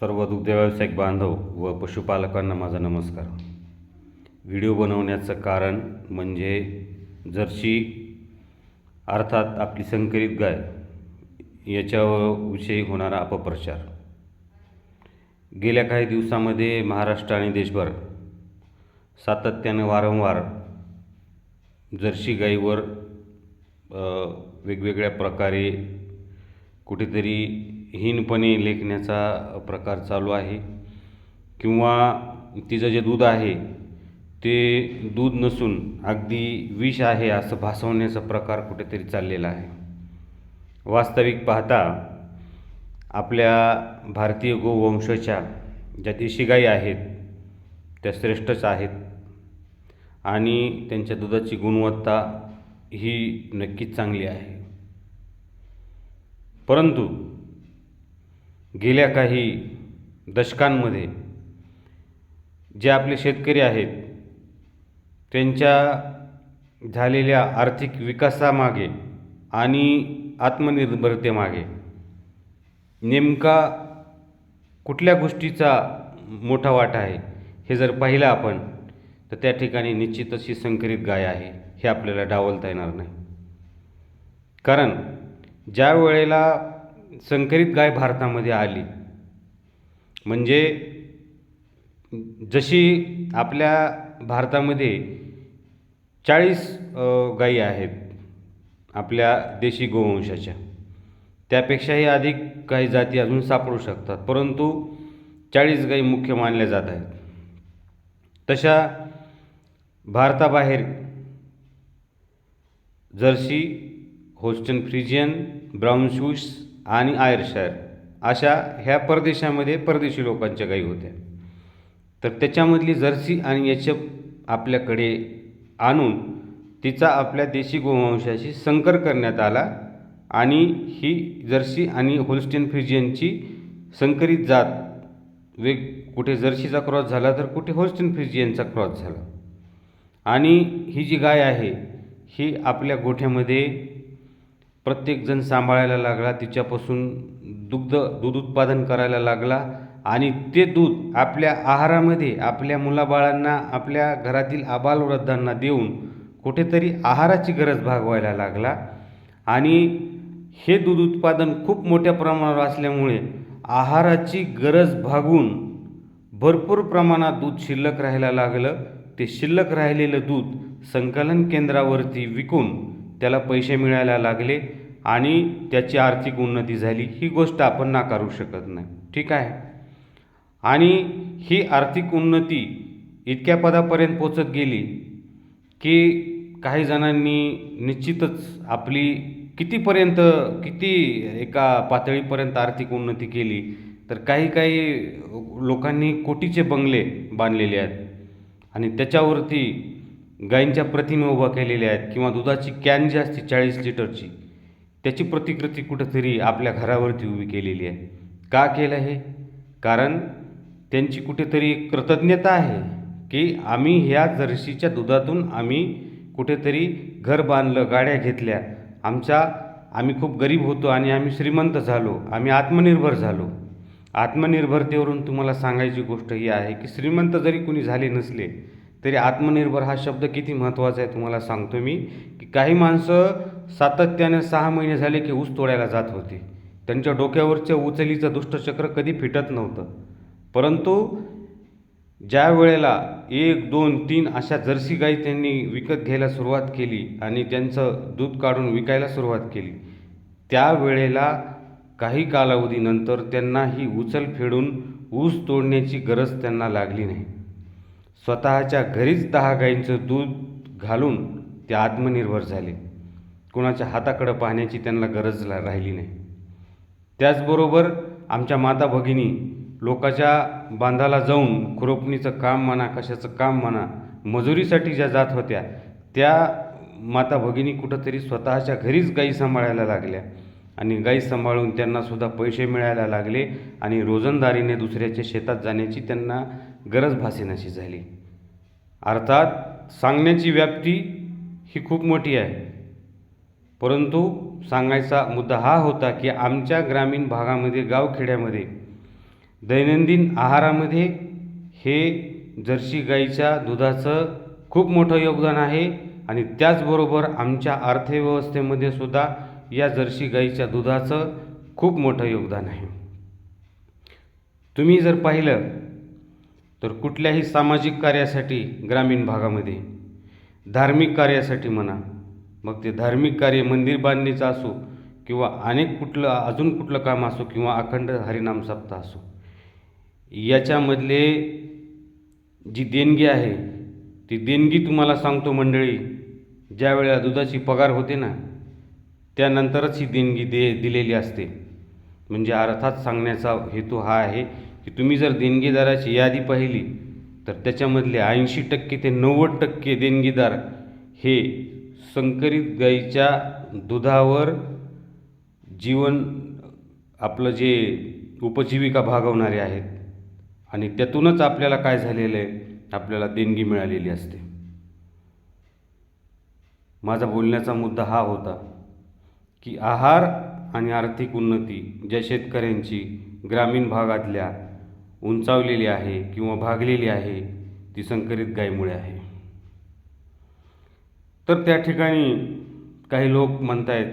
सर्व दुग्ध व्यावसायिक बांधव व पशुपालकांना माझा नमस्कार. व्हिडिओ बनवण्याचं कारण म्हणजे जर्सी अर्थात आपली संकरित गाय याच्याविषयी होणारा अपप्रचार. गेल्या काही दिवसामध्ये महाराष्ट्र आणि देशभर सातत्यानं वारंवार जर्सी गाईवर वेगवेगळ्या प्रकारे कुठेतरी हीनपणे लेखण्याचा प्रकार चालू आहे. किंवा तिचं जे दूध आहे ते दूध नसून अगदी विष आहे असं भासवण्याचा प्रकार कुठेतरी चाललेला आहे. वास्तविक पाहता आपल्या भारतीय गोवंशाच्या ज्या देशी गाई आहेत त्या श्रेष्ठच आहेत. आणि त्यांच्या दुधाची गुणवत्ता ही नक्कीच चांगली आहे. परंतु गेल्या काही दशकांमध्ये जे आपले शेतकरी आहेत त्यांच्या झालेल्या आर्थिक विकासामागे आणि आत्मनिर्भरतेमागे नेमका कुठल्या गोष्टीचा मोठा वाटा आहे हे जर पाहिलं आपण तर त्या ठिकाणी निश्चितच ही संकरित गाय आहे हे आपल्याला डावलता येणार नाही. कारण ज्या वेळेला संकरित गाय भारतामध्ये आली. म्हणजे जशी आपल्या भारतामध्ये चाळीस गायी आहेत आपल्या देशी गोवंशाच्या. त्यापेक्षाही अधिक काही जाती अजून सापडू शकतात. परंतु चाळीस गायी मुख्य मानल्या जात आहेत. तशा भारताबाहेर Jersey Holstein Friesian Brown Swiss आणि आयरशायर अशा ह्या परदेशामध्ये परदेशी लोकांच्या गायी होत्या. तर त्याच्यामधली जर्सी आणि याच्या आपल्याकडे आणून तिचा आपल्या देशी गोवंशाशी संकर करण्यात आला आणि ही जर्सी आणि होलस्टेन फ्रिजियनची संकरित जात वेग कुठे जर्सीचा क्रॉस झाला तर कुठे होलस्टेन फ्रिजियनचा क्रॉस झाला. आणि ही जी गाय आहे ही आपल्या गोठ्यामध्ये प्रत्येकजण सांभाळायला लागला तिच्यापासून दुग्ध दूध उत्पादन करायला लागला आणि ते दूध आपल्या आहारामध्ये आपल्या मुलाबाळांना आपल्या घरातील आबालवृद्धांना देऊन कुठेतरी आहाराची गरज भागवायला लागला. आणि हे दूध उत्पादन खूप मोठ्या प्रमाणावर असल्यामुळे आहाराची गरज भागून भरपूर प्रमाणात दूध शिल्लक राहायला लागलं. ते शिल्लक राहिलेलं दूध संकलन केंद्रावरती विकून त्याला पैसे मिळायला लागले आणि त्याची आर्थिक उन्नती झाली. ही गोष्ट आपण नाकारू शकत नाही. ठीक आहे? आणि ही आर्थिक उन्नती इतक्या पदापर्यंत पोचत गेली की काही जणांनी निश्चितच आपली कितीपर्यंत किती एका पातळीपर्यंत आर्थिक उन्नती केली तर काही काही लोकांनी कोटीचे बंगले बांधलेले आहेत. आणि त्याच्यावरती गायींच्या प्रतिमा उभा केलेल्या आहेत किंवा दुधाची कॅन जी असते चाळीस लिटरची त्याची प्रतिकृती कुठंतरी आपल्या घरावरती उभी केलेली आहे. का केलं हे? कारण त्यांची कुठेतरी कृतज्ञता आहे की आम्ही ह्या जर्सीच्या दुधातून आम्ही कुठेतरी घर बांधलं गाड्या घेतल्या. आमच्या आम्ही खूप गरीब होतो आणि आम्ही श्रीमंत झालो आम्ही आत्मनिर्भर झालो. आत्मनिर्भरतेवरून तुम्हाला सांगायची गोष्ट ही आहे की श्रीमंत जरी कुणी झाले नसले तरी आत्मनिर्भर हा शब्द किती महत्त्वाचा आहे तुम्हाला सांगतो मी की काही माणसं सातत्याने सहा महिने झाले की ऊस तोडायला जात होते. त्यांच्या डोक्यावरच्या उचलीचं दुष्टचक्र कधी फिटत नव्हतं. परंतु ज्या वेळेला एक दोन तीन अशा जर्सी गाई त्यांनी विकत घ्यायला सुरुवात केली आणि त्यांचं दूध काढून विकायला सुरुवात केली त्यावेळेला काही कालावधीनंतर त्यांना ही उचल फेडून ऊस तोडण्याची गरज त्यांना लागली नाही. स्वतःच्या घरीच दहा गाईंचं दूध घालून ते आत्मनिर्भर झाले. कुणाच्या हाताकडं पाहण्याची त्यांना गरज राहिली नाही. त्याचबरोबर आमच्या माता भगिनी लोकाच्या बांधाला जाऊन खुरपणीचं काम म्हणा कशाचं काम म्हणा मजुरीसाठी ज्या जात होत्या त्या माता भगिनी कुठंतरी स्वतःच्या घरीच गाई सांभाळायला लागल्या आणि गाई सांभाळून त्यांनासुद्धा पैसे मिळायला लागले आणि रोजंदारीने दुसऱ्याच्या शेतात जाण्याची त्यांना गरज भासेनाशी झाली. अर्थात सांगण्याची व्याप्ती ही खूप मोठी आहे. परंतु सांगायचा मुद्दा हा होता की आमच्या ग्रामीण भागामध्ये गावखेड्यामध्ये दैनंदिन आहारामध्ये हे जर्सी गाईच्या दुधाचं खूप मोठं योगदान आहे आणि त्याचबरोबर आमच्या अर्थव्यवस्थेमध्ये सुद्धा या जर्सी गाईच्या दुधाचं खूप मोठं योगदान आहे. तुम्ही जर पाहिलं तर कुठल्याही सामाजिक कार्यासाठी ग्रामीण भागामध्ये धार्मिक कार्यासाठी म्हणा मग ते धार्मिक कार्य मंदिर बांधणीचं असो किंवा अनेक कुठलं अजून कुठलं काम असो किंवा अखंड हरिनाम सप्ताह असो याच्यामधले जी देणगी आहे ती देणगी तुम्हाला सांगतो मंडळी ज्या वेळेला दुधाची पगार होते ना त्यानंतरच ही देणगी दे दिलेली असते. म्हणजे अर्थात सांगण्याचा हेतू हा आहे की तुम्ही जर देणगीदाराची यादी पाहिली तर त्याच्यामधले ऐंशी टक्के ते नव्वद टक्के देणगीदार हे संकरित गाईच्या दुधावर जीवन आपलं जे उपजीविका भागवणारे आहेत. आणि त्यातूनच आपल्याला काय झालेलं आहे? आपल्याला देणगी मिळालेली असते. माझा बोलण्याचा मुद्दा हा होता की आहार आणि आर्थिक उन्नती ज्या शेतकऱ्यांची ग्रामीण भागातल्या उंचावलेली आहे किंवा भागलेली आहे ती संकरित गायीमुळे आहे. तर त्या ठिकाणी काही लोक म्हणतायत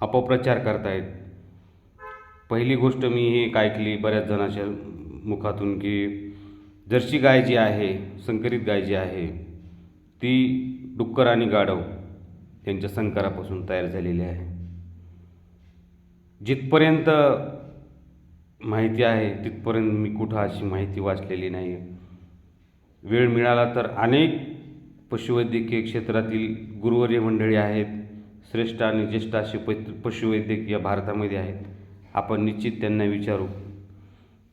अपप्रचार करतायत. पहिली गोष्ट मी हे एक ऐकली बऱ्याच जणाच्या मुखातून की जर्सी गाय जी आहे संकरित गाय जी आहे ती डुक्कर आणि गाढव यांच्या संकरापासून तयार झालेली आहे. जिथपर्यंत माहिती आहे तिथपर्यंत मी कुठं अशी माहिती वाचलेली नाही आहे वेळ मिळाला तर अनेक पशुवैद्यकीय क्षेत्रातील गुरुवर्य मंडळी आहेत श्रेष्ठ आणि ज्येष्ठ असे प पशुवैद्यकीय भारतामध्ये आहेत. आपण निश्चित त्यांना विचारू.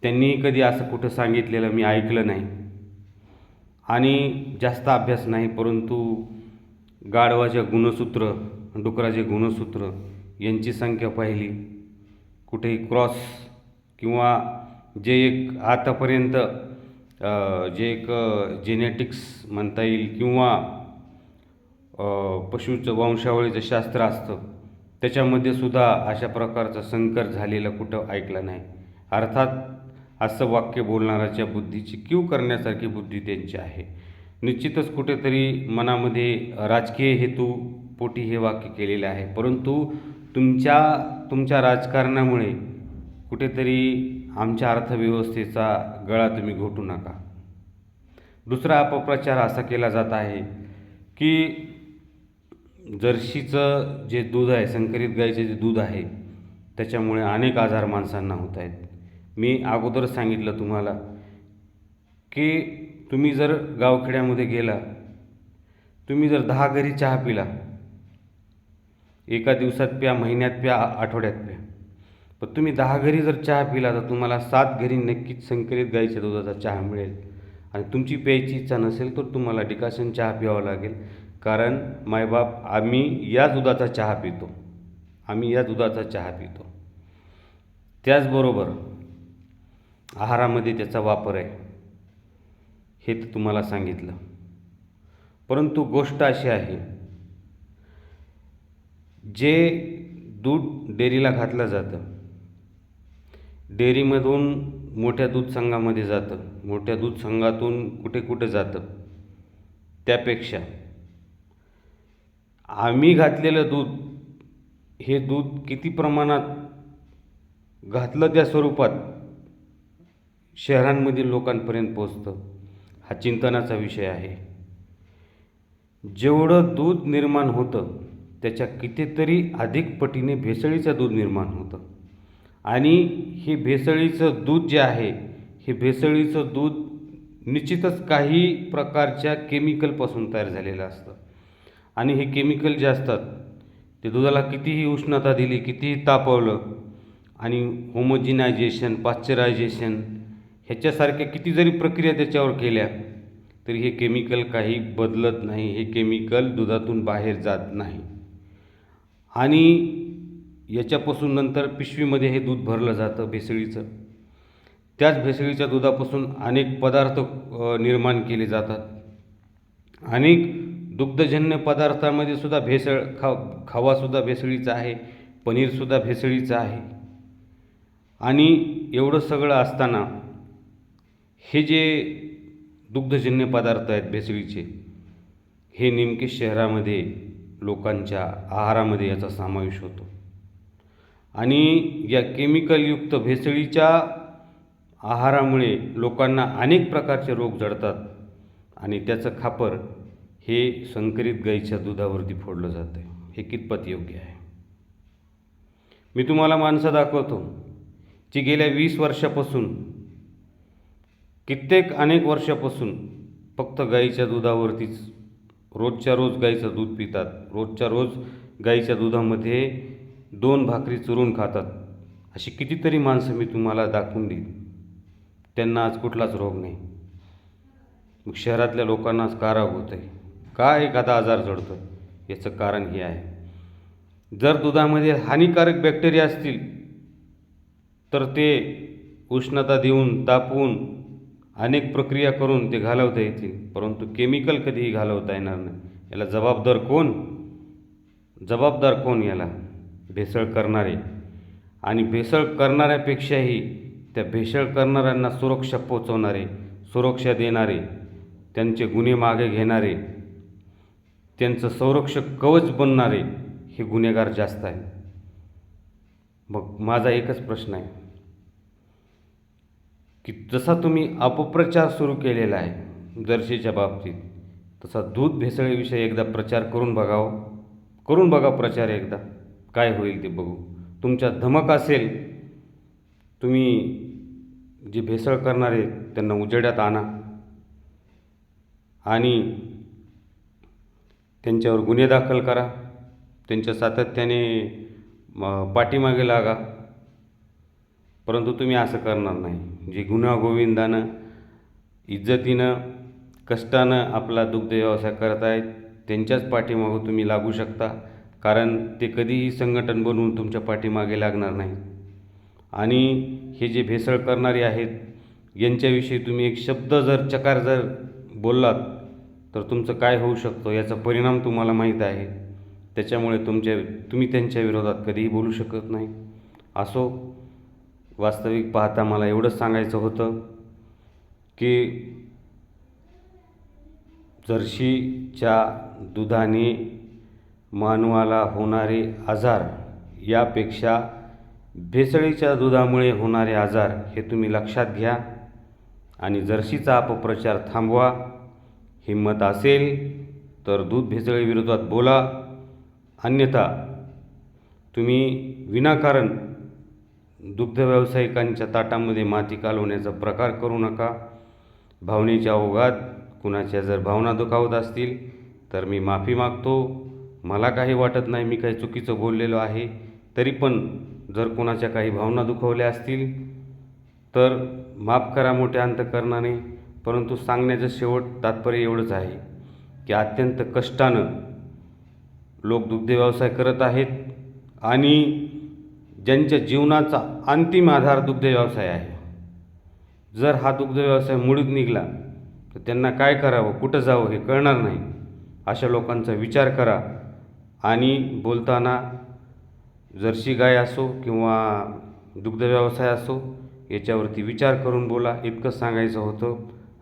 त्यांनीही कधी असं कुठं सांगितलेलं मी ऐकलं नाही. आणि जास्त अभ्यास नाही परंतु गाढवाचे गुणसूत्र डुकराचे गुणसूत्र यांची संख्या पाहिली. कुठेही क्रॉस किंवा जे एक आतापर्यंत जे एक जेनेटिक्स म्हणता येईल किंवा पशूचं पशुचं वंशावळीचं शास्त्र असतं त्याच्यामध्ये सुद्धा अशा प्रकारचं संकर झालेला कुठं ऐकलं नाही. अर्थात असं वाक्य बोलणाऱ्याच्या बुद्धीची कीव करण्यासारखी बुद्धी त्यांची आहे. निश्चितच कुठेतरी मनामध्ये राजकीय हेतू पोटी हे वाक्य केलेले आहे. परंतु तुमच्या तुमच्या राजकारणामुळे कुठेतरी आमच्या अर्थव्यवस्थेचा गळा तुम्ही घोटू नका. दुसरा अपप्रचार असा केला जात आहे की जर्शीचं जे दूध आहे संकरित गाईचे जे दूध आहे त्याच्यामुळे अनेक आजार माणसांना होत आहेत. मी अगोदर सांगितलं तुम्हाला की तुम्ही जर गावखेड्यामध्ये गेला तुम्ही जर दहा घरी चहा पिला एका दिवसात प्या महिन्यात प्या आठवड्यात प्या. पण तुम्ही दहा घरी जर चहा पिला तर तुम्हाला सात घरी नक्कीच संकरित गाईच्या दुधाचा चहा मिळेल. आणि तुमची प्यायची इच्छा नसेल तर तुम्हाला डिकाशन चहा प्यावा लागेल. कारण मायबाप आम्ही या दुधाचा चहा पितो. आम्ही या दुधाचा चहा पितो. त्याचबरोबर आहारामध्ये त्याचा वापर आहे. हे तर तुम्हाला सांगितलं. परंतु गोष्ट अशी आहे जे दूध डेअरीला घातलं जातं डेअरीमधून मोठ्या दूध संघामध्ये जातं. मोठ्या दूध संघातून कुठे कुठे जातं? त्यापेक्षा आम्ही घातलेलं दूध हे दूध किती प्रमाणात घातलं त्या स्वरूपात शहरांमधील लोकांपर्यंत पोचतं हा चिंतनाचा विषय आहे. जेवढं दूध निर्माण होतं त्याच्या कितीतरी अधिक पटीने भेसळीचं दूध निर्माण होतं. आणि हे भेसळीचं दूध जे आहे हे भेसळीचं दूध निश्चितच काही प्रकारच्या केमिकलपासून तयार झालेलं असतं. आणि हे केमिकल जे असतात ते दुधाला कितीही उष्णता दिली कितीही तापवलं आणि होमोजिनायझेशन पाश्चरायझेशन ह्याच्यासारख्या किती जरी प्रक्रिया त्याच्यावर केल्या तरी हे केमिकल काही बदलत नाही हे केमिकल दुधातून बाहेर जात नाही. आणि याच्यापासून नंतर पिशवीमध्ये हे दूध भरलं जातं भेसळीचं. त्याच भेसळीच्या दुधापासून अनेक पदार्थ निर्माण केले जातात. अनेक दुग्धजन्य पदार्थामध्ये सुद्धा भेसळ खा खावासुद्धा भेसळीचा आहे पनीरसुद्धा भेसळीचं आहे. आणि एवढं सगळं असताना हे जे दुग्धजन्य पदार्थ आहेत भेसळीचे हे नेमके शहरामध्ये लोकांच्या आहारामध्ये याचा समावेश होतो. आणि या केमिकलयुक्त भेसळीच्या आहारामुळे लोकांना अनेक प्रकारचे रोग जडतात आणि त्याचं खापर हे संकरित गाईच्या दुधावरती फोडलं जातं हे कितपत योग्य आहे? मी तुम्हाला माणसं दाखवतो जी गेल्या वीस वर्षापासून कित्येक अनेक वर्षापासून फक्त गाईच्या दुधावरतीच रोजच्या रोज गाईचं दूध पितात. रोजच्या रोज गाईच्या दुधामध्ये दोन भाकरी चुरून खातात. अशी कितीतरी माणसं मी तुम्हाला दाखवून देईन. त्यांना आज कुठलाच रोग नाही. मग शहरातल्या लोकांना कारा होत आहे का एखादा आजार जडतो याचं कारण हे आहे. जर दुधामध्ये हानिकारक बॅक्टेरिया असतील तर ते उष्णता देऊन तापवून अनेक प्रक्रिया करून ते घालवता येतील. परंतु केमिकल कधीही घालवता येणार नाही. याला जबाबदार कोण? जबाबदार कोण याला? भेसळ करणारे. आणि भेसळ करणाऱ्यापेक्षाही त्या भेसळ करणाऱ्यांना सुरक्षा पोचवणारे सुरक्षा देणारे त्यांचे गुन्हे मागे घेणारे त्यांचं संरक्षक कवच बनणारे हे गुन्हेगार जास्त आहे मग माझा एकच प्रश्न आहे की जसा तुम्ही अपप्रचार सुरू केलेला आहे जर्शीच्या बाबतीत तसा दूध भेसळीविषयी एकदा प्रचार करून बघावं. करून बघा प्रचार एकदा. काय होईल ते बघू. तुमच्या धमक असेल तुम्ही जे भेसळ करणारे त्यांना उजेड्यात आणा. आणि त्यांच्यावर गुन्हे दाखल करा. त्यांच्या सातत्याने पाठीमागे लागा. परंतु तुम्ही असं करणार नाही. जे गुन्हा गोविंदानं इज्जतीनं कष्टानं आपला दुग्ध व्यवसाय करत आहेत त्यांच्याच पाठीमागं तुम्ही लागू शकता. कारण ते कधीही संघटन बनवून तुमच्या पाठीमागे लागणार नाही. आणि हे जे भेसळ करणारे आहेत यांच्याविषयी तुम्ही एक शब्द जर चकार जर बोललात तर तुमचं काय होऊ शकतं याचा परिणाम तुम्हाला माहीत आहे. त्याच्यामुळे तुमच्या तुम्ही त्यांच्या विरोधात कधीही बोलू शकत नाही. असो वास्तविक पाहता मला एवढंच सांगायचं होतं की जर्शीच्या दुधाने मानवाला होणारे आजार यापेक्षा भेसळीच्या दुधामुळे होणारे आजार हे तुम्ही लक्षात घ्या. आणि जर्शीचा अपप्रचार थांबवा. हिंमत असेल तर दूध भेसळीविरोधात बोला. अन्यथा तुम्ही विनाकारण दुग्ध व्यावसायिकांच्या ताटामध्ये माती कालवण्याचा प्रकार करू नका. भावनेच्या ओघात कुणाच्या जर भावना दुखावत असतील तर मी माफी मागतो. मला काही वाटत नाही मी काही चुकीचं बोललेलो आहे तरी पण जर कोणाच्या काही भावना दुखवल्या असतील तर माफ करा मोठ्या अंतकरणाने परंतु सांगण्याचं शेवट तात्पर्य एवढंच आहे की अत्यंत कष्टानं लोक दुग्ध व्यवसाय करत आहेत आणि ज्यांच्या जीवनाचा अंतिम आधार दुग्ध व्यवसाय आहे. जर हा दुग्ध व्यवसाय मुळीत निघला तर त्यांना काय करावं कुठं जावं हे कळणार नाही. अशा लोकांचा विचार करा आणि बोलताना जर्सी गाय असो किंवा दुग्ध व्यवसाय असो याच्यावरती विचार करून बोला. इतकंच सांगायचं होतं.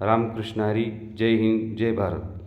रामकृष्ण हरी. जय हिंद. जय भारत.